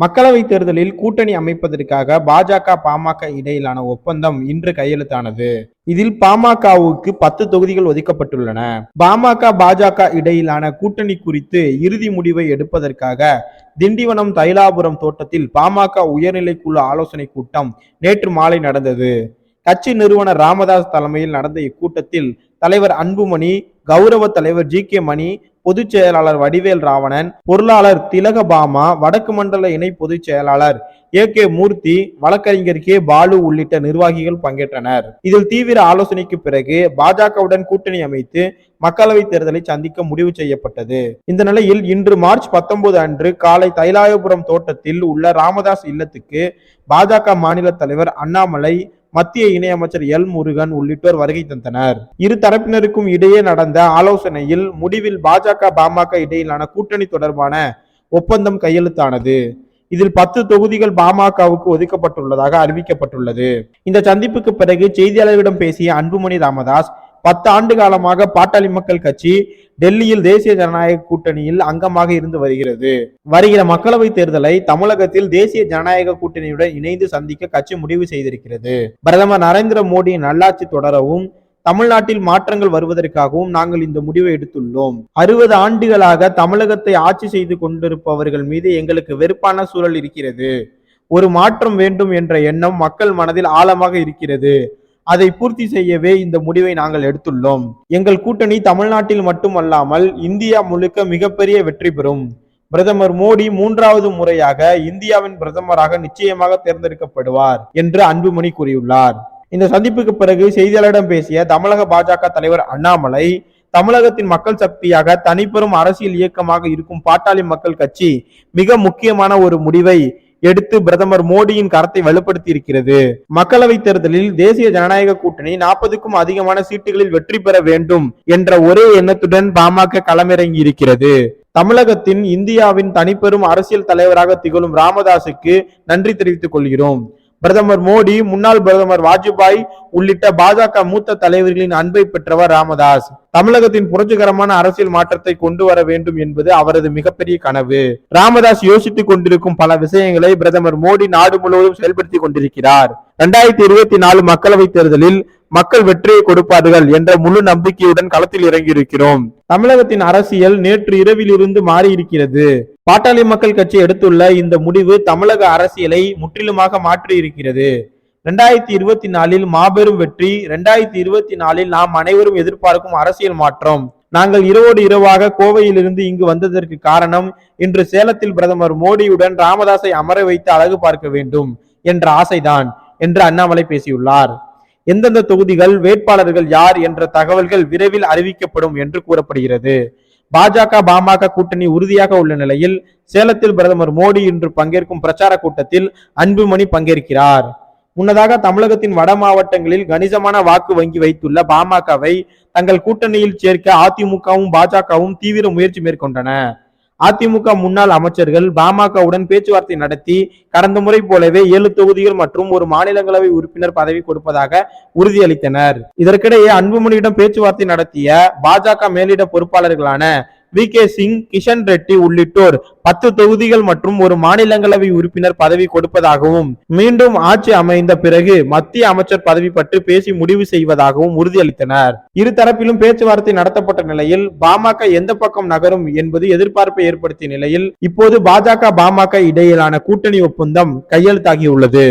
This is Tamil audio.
மக்களவை தேர்தலில் கூட்டணி அமைப்பதற்காக பாஜக பாமக இடையிலான ஒப்பந்தம் இன்று கையெழுத்தானது. இதில் பாமகவுக்கு பத்து தொகுதிகள் ஒதுக்கப்பட்டுள்ளன. பாமக பாஜக இடையிலான கூட்டணி குறித்து இறுதி முடிவை எடுப்பதற்காக திண்டிவனம் தைலாபுரம் தோட்டத்தில் பாமக உயர்நிலைக்குழு ஆலோசனை கூட்டம் நேற்று மாலை நடந்தது. கட்சி நிறுவனர் ராமதாஸ் தலைமையில் நடந்த இக்கூட்டத்தில் தலைவர் அன்புமணி கௌரவ தலைவர் ஜி கே மணி பொதுச் செயலாளர் வடிவேல் ராவணன் பொருளாளர் திலகபாமா வடக்கு மண்டல இணை பொதுச் செயலாளர் ஏ கே மூர்த்தி வழக்கறிஞர் கே பாலு உள்ளிட்ட நிர்வாகிகள் பங்கேற்றனர். இதில் தீவிர ஆலோசனைக்கு பிறகு பாஜகவுடன் கூட்டணி அமைத்து மக்களவை தேர்தலை சந்திக்க முடிவு செய்யப்பட்டது. இந்த நிலையில் இன்று மார்ச் பத்தொன்பது அன்று காலை தைலாயபுரம் தோட்டத்தில் உள்ள ராமதாஸ் இல்லத்துக்கு பாஜக மாநில தலைவர் அண்ணாமலை மத்திய இணையமைச்சர் எல் முருகன் உள்ளிட்டோர் வருகை தந்தனர். இரு தரப்பினருக்கும் இடையே நடந்த ஆலோசனையில் முடிவில் பாஜக பாமக இடையிலான கூட்டணி தொடர்பான ஒப்பந்தம் கையெழுத்தானது. இதில் பத்து தொகுதிகள் பாமகவுக்கு ஒதுக்கப்பட்டுள்ளதாக அறிவிக்கப்பட்டுள்ளது. இந்த சந்திப்புக்கு பிறகு செய்தியாளர்களிடம் பேசிய அன்புமணி ராமதாஸ் பத்து ஆண்டு காலமாக பாட்டாளி மக்கள் கட்சி டெல்லியில் தேசிய ஜனநாயக கூட்டணியில் அங்கமாக இருந்து வருகிறது. வருகிற மக்களவை தேர்தலை தமிழகத்தில் தேசிய ஜனநாயக கூட்டணியுடன் இணைந்து சந்திக்க கட்சி முடிவு செய்திருக்கிறது. பிரதமர் நரேந்திர மோடியின் நல்லாட்சி தொடரவும் தமிழ்நாட்டில் மாற்றங்கள் வருவதற்காகவும் நாங்கள் இந்த முடிவை எடுத்துள்ளோம். அறுபது ஆண்டுகளாக தமிழகத்தை ஆட்சி செய்து கொண்டிருப்பவர்கள் மீது எங்களுக்கு வெறுப்பான சூழல் இருக்கிறது. ஒரு மாற்றம் வேண்டும் என்ற எண்ணம் மக்கள் மனதில் ஆழமாக இருக்கிறது. அதை பூர்த்தி செய்யவே இந்த முடிவை நாங்கள் எடுத்துள்ளோம். எங்கள் கூட்டணி தமிழ்நாட்டில் மட்டுமல்லாமல் இந்தியா முழுக்க மிகப்பெரிய வெற்றி பெறும். பிரதமர் மோடி மூன்றாவது முறையாக இந்தியாவின் பிரதமராக நிச்சயமாக தேர்ந்தெடுக்கப்படுவார் என்று அன்புமணி கூறியுள்ளார். இந்த சந்திப்புக்கு பிறகு செய்தியாளரிடம் பேசிய தமிழக பாஜக தலைவர் அண்ணாமலை தமிழகத்தின் மக்கள் சக்தியாக தனிப்பெரும் அரசியல் இயக்கமாக இருக்கும் பாட்டாளி மக்கள் கட்சி மிக முக்கியமான ஒரு முடிவை எடுத்து பிரதமர் மோடியின் கரத்தை வலுப்படுத்தி இருக்கிறது மக்களவை தேர்தலில் தேசிய ஜனநாயக கூட்டணி நாற்பதுக்கும் அதிகமான சீட்டுகளில் வெற்றி பெற வேண்டும் என்ற ஒரே எண்ணத்துடன் பாமக களமிறங்கி இருக்கிறது தமிழகத்தின் இந்தியாவின் தனிப்பெரும் அரசியல் தலைவராக திகழும் ராமதாசுக்கு நன்றி தெரிவித்துக் கொள்கிறோம். பிரதமர் மோடி முன்னாள் பிரதமர் வாஜ்பாய் உள்ளிட்ட பாஜக மூத்த தலைவர்களின் அன்பை பெற்றவர் ராமதாஸ். தமிழகத்தின் புரட்சிகரமான அரசியல் மாற்றத்தை கொண்டு வர வேண்டும் என்பது அவரது மிகப்பெரிய கனவு. ராமதாஸ் யோசித்துக் கொண்டிருக்கும் பல விஷயங்களை பிரதமர் மோடி நாடு முழுவதும் செயல்படுத்தி கொண்டிருக்கிறார். இரண்டாயிரத்தி இருபத்தி நாலு மக்களவை தேர்தலில் மக்கள் வெற்றியை கொடுப்பார்கள் என்ற முழு நம்பிக்கையுடன் களத்தில் இறங்கியிருக்கிறோம். தமிழகத்தின் அரசியல் நேற்று இரவிலிருந்து மாறியிருக்கிறது. பாட்டாளி மக்கள் கட்சி எடுத்துள்ள இந்த முடிவு தமிழக அரசியலை முற்றிலுமாக மாற்றி இருக்கிறது ரெண்டாயிரத்தி இருபத்தி நாலில் மாபெரும் வெற்றி ரெண்டாயிரத்தி இருபத்தி நாலில் நாம் அனைவரும் எதிர்பார்க்கும் அரசியல் மாற்றம். நாங்கள் இரவோடு இரவாக கோவையிலிருந்து இங்கு வந்ததற்கு காரணம் இன்று சேலத்தில் பிரதமர் மோடியுடன் ராமதாஸை அமர வைத்து அழகு பார்க்க வேண்டும் என்ற ஆசைதான் என்று அண்ணாமலை பேசியுள்ளார். எந்தெந்த தொகுதிகள் வேட்பாளர்கள் யார் என்ற தகவல்கள் விரைவில் அறிவிக்கப்படும் என்று கூறப்படுகிறது. பாஜக பாமக கூட்டணி உறுதியாக உள்ள நிலையில் சேலத்தில் பிரதமர் மோடி இன்று பங்கேற்கும் பிரச்சார கூட்டத்தில் அன்புமணி பங்கேற்கிறார். முன்னதாக தமிழகத்தின் வட மாவட்டங்களில் கணிசமான வாக்கு வங்கி வைத்துள்ள பாமகவை தங்கள் கூட்டணியில் சேர்க்க அதிமுகவும் பாஜகவும் தீவிர முயற்சி மேற்கொண்டன. அதிமுக முன்னாள் அமைச்சர்கள் பாமகவுடன் பேச்சுவார்த்தை நடத்தி கடந்த முறை போலவே ஏழு தொகுதிகள் மற்றும் ஒரு மாநிலங்களவை உறுப்பினர் பதவி கொடுப்பதாக உறுதியளித்தனர். இதற்கிடையே அன்புமணியிடம் பேச்சுவார்த்தை நடத்திய பாஜக மேலிட பொறுப்பாளர்களான வி. கே. சிங் கிஷன் ரெட்டி உள்ளிட்டோர் பத்து தொகுதிகள் மற்றும் ஒரு மாநிலங்களவை உறுப்பினர் பதவி கொடுப்பதாகவும் மீண்டும் ஆட்சி அமைந்த பிறகு மத்திய அமைச்சர் பதவி பற்றி பேசி முடிவு செய்வதாகவும் உறுதியளித்தனர். இரு தரப்பிலும் பேச்சுவார்த்தை நடத்தப்பட்ட நிலையில் பாமக எந்த பக்கம் நகரும் என்பது எதிர்பார்ப்பை ஏற்படுத்திய நிலையில் இப்போது பாஜக பாமக இடையிலான கூட்டணி ஒப்பந்தம் கையெழுத்தாகியுள்ளது.